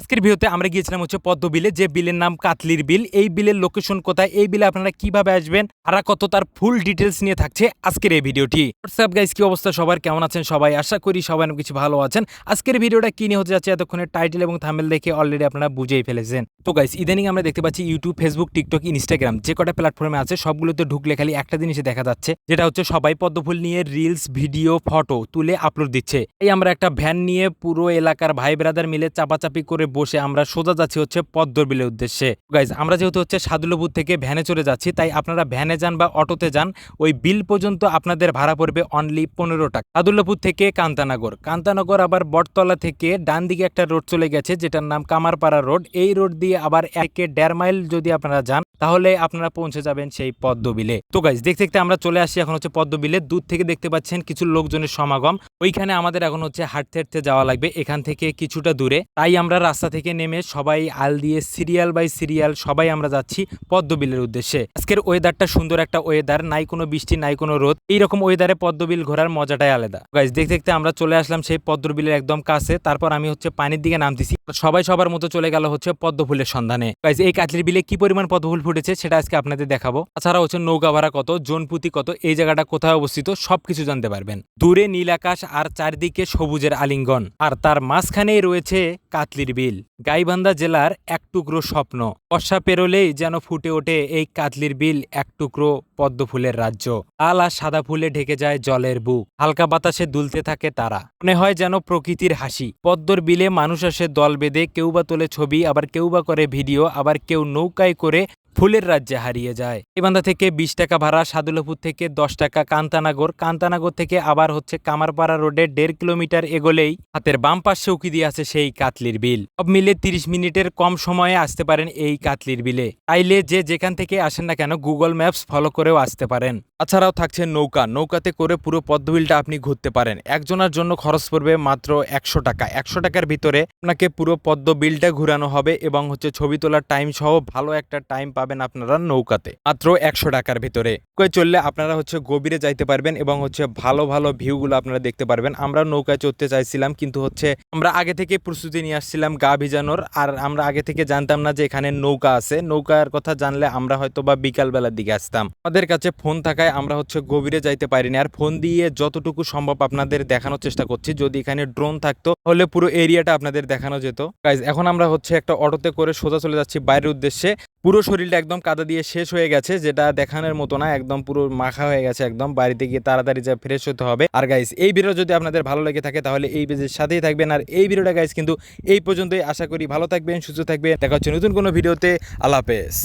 আজকের ভিডিওতে আমরা গিয়েছিলাম হচ্ছে পদ্ম বিলে। যে বিলের নাম কাতলির বিল। এই বিলের লোকেশন কোথায়? এই বিলে আপনারা কীভাবে আসবেন? আর কত তার ফুল ডিটেলস নিয়ে থাকছে আজকের এই ভিডিওটি। হোয়াটসঅ্যাপ গাইস কি অবস্থা? সবার কেমন আছেন? সবাই আশা করি সবাই কিছু ভালো আছেন। আজকের ভিডিওটা কি নিয়ে হতে যাচ্ছে? এতক্ষণে টাইটেল এবং থামেল দেখে অলরেডি আপনারা বুঝেই ফেলেছেন। তো গাইস ইদানিং আমরা দেখতে পাচ্ছি ইউটিউব ফেসবুক টিকটক ইনস্টাগ্রাম যে কটা প্ল্যাটফর্মে আছে, সবগুলোতে ঢুকলে খালি একটা জিনিসে দেখা যাচ্ছে। যেটা হচ্ছে সবাই পদ্মফুল নিয়ে রিলস ভিডিও ফটো তুলে আপলোড দিচ্ছে। এই আমরা একটা ভ্যান নিয়ে পুরো এলাকার ভাই ব্রাদার মিলে চাপাচাপি করে বসে আমরা সোজা যাচ্ছি হচ্ছে পদ্মর বিলের উদ্দেশ্যে। গাইজ আমরা যেহেতু হচ্ছে সাদুলপুর থেকে ভ্যানে চলে যাচ্ছি, তাই আপনারা ভ্যানে যান বা অটোতে যান, ওই বিল পর্যন্ত আপনাদের ভাড়া পড়বে অনলি পনেরো টাকা। সাদুল্লাপুর থেকে কান্তানগর। কান্তানগর আবার বটতলা থেকে ডান দিকে একটা রোড চলে গেছে, যেটার নাম কামারপাড়া রোড এই রোড দিয়ে আবার একে দেড় মাইল যদি আপনারা যান তাহলে আপনারা পৌঁছে যাবেন সেই পদ্মবিলে। তো গাইজ দেখতে দেখতে আমরা চলে আসি এখন হচ্ছে পদ্ম বিলে দূর থেকে দেখতে পাচ্ছেন কিছু লোকজনের সমাগম। ওইখানে আমাদের এখন হচ্ছে হাঁটতে হাঁটতে যাওয়া লাগবে, এখান থেকে কিছুটা দূরে। তাই আমরা রাস্তা থেকে নেমে সবাই আল দিয়ে সিরিয়াল বাই সিরিয়াল সবাই আমরা যাচ্ছি পদ্মবিলের উদ্দেশ্যে। আজকের ওয়েদারটা সুন্দর একটা ওয়েদার নাই কোনো বৃষ্টি, নাই কোনো রোদ। এইরকম ওয়েদারে পদ্মবিল ঘোরার মজাটাই আলাদা। গাইজ দেখতে দেখতে আমরা চলে আসলাম সেই পদ্মবিলের একদম কাছে। তারপর আমি হচ্ছে পানির দিকে নামতেছি। সবাই সবার মতো চলে গেল হচ্ছে পদ্মফুলের সন্ধানে। গাইজ এই কাতলির বিলে কি পরিমাণ পদ্ম ফুল ফুটেছে সেটা আজকে আপনাদের দেখাবো। তাছাড়া হচ্ছে নৌকা ভাড়া কত, জোনপুতি কত, এই জায়গাটা কোথায় অবস্থিত সবকিছু জানতে পারবেন। দূরে নীল আকাশ আর চারদিকে সবুজের আলিঙ্গন। আর তার মাঝখানেই রয়েছে কাতলির বিল। গাইবান্ধা জেলার এক টুকরো স্বপ্ন। বর্ষা পেরোলেই যেন ফুটে ওঠে এই কাতলির বিল এক টুকরো পদ্ম ফুলের রাজ্য। লাল আর সাদা ফুলে ঢেকে যায় জলের বুক। হালকা বাতাসে দুলতে থাকে তারা। মনে হয় যেন প্রকৃতির হাসি। পদ্মর বিলে মানুষ আসে দল বেঁধে, কেউ বা তোলে ছবি, আবার কেউ বা করে ভিডিও, আবার কেউ নৌকায় করে ফুলের রাজ্যে হারিয়ে যায়। এবান্ধা থেকে বিশ টাকা ভাড়া, সাদুলপুর থেকে দশ টাকা, কান্তানাগর। কান্তানাগর থেকে আবার হচ্ছে কামারপাড়া রোডে দেড় কিলোমিটার এগোলেই হাতের বাম পাশে উকি দিয়ে আছে সেই কাতলির বিল। সব মিলে তিরিশ মিনিটের কম সময়ে আসতে পারেন এই কাতলির বিলে। তাইলে যে যেখান থেকে আসেন না কেন গুগল ম্যাপস ফলো করেও আসতে পারেন। তাছাড়াও থাকছে নৌকা। নৌকাতে করে পুরো পদ্মবিলটা আপনি ঘুরতে পারেন। একজনের জন্য খরচ পড়বে মাত্র একশো টাকা। একশো টাকার ভিতরে আপনাকে পুরো পদ্ম বিলটা ঘুরানো হবে এবং হচ্ছে ছবি তোলার টাইম সহ ভালো একটা টাইম পাবেন আপনারা নৌকাতে। মাত্র একশো টাকার ভিতরে। নৌকায় চললে আপনারা হচ্ছে গভীরে যাইতে পারবেন এবং হচ্ছে ভালো ভালো ভিউগুলো আপনারা দেখতে পারবেন। আমরা নৌকায় চড়তে চাইছিলাম, কিন্তু হচ্ছে আমরা আগে থেকে প্রস্তুতি নিয়ে আসছিলাম গা ভিজানোর। আর আমরা আগে থেকে জানতাম না যে এখানে নৌকা আছে। নৌকার কথা জানলে আমরা হয়তো বা বিকালবেলার দিকে আসতাম। আমাদের কাছে ফোন থাকায় আমরা হচ্ছে গভীরে যাইতে পারিনি। আর ফোন দিয়ে যতটুকু সম্ভব আপনাদের দেখানোর চেষ্টা করছি। যদি এখানে ড্রোন থাকতো, তাহলে পুরো এরিয়াটা আপনাদের দেখানো যেত। গাইজ এখন আমরা হচ্ছে একটা অটোতে করে সোজা চলে যাচ্ছি বাইরের উদ্দেশ্যে। পুরো শরীরটা একদম কাদা দিয়ে শেষ হয়ে গেছে, যেটা দেখানোর মতো না, একদম পুরো মাখা হয়ে গেছে একদম। বাড়িতে গিয়ে তাড়াতাড়ি যা ফ্রেশ হতে হবে। আর গাইস এই ভিডিও যদি আপনাদের ভালো লেগে থাকে, তাহলে এই পেজের সাথেই থাকবেন। আর এই ভিডিওটা গাইস কিন্তু এই পর্যন্তই। আশা করি ভালো থাকবেন, সুস্থ থাকবেন। দেখা হচ্ছে নতুন কোনো ভিডিওতে আল্লাহ হাফেজ।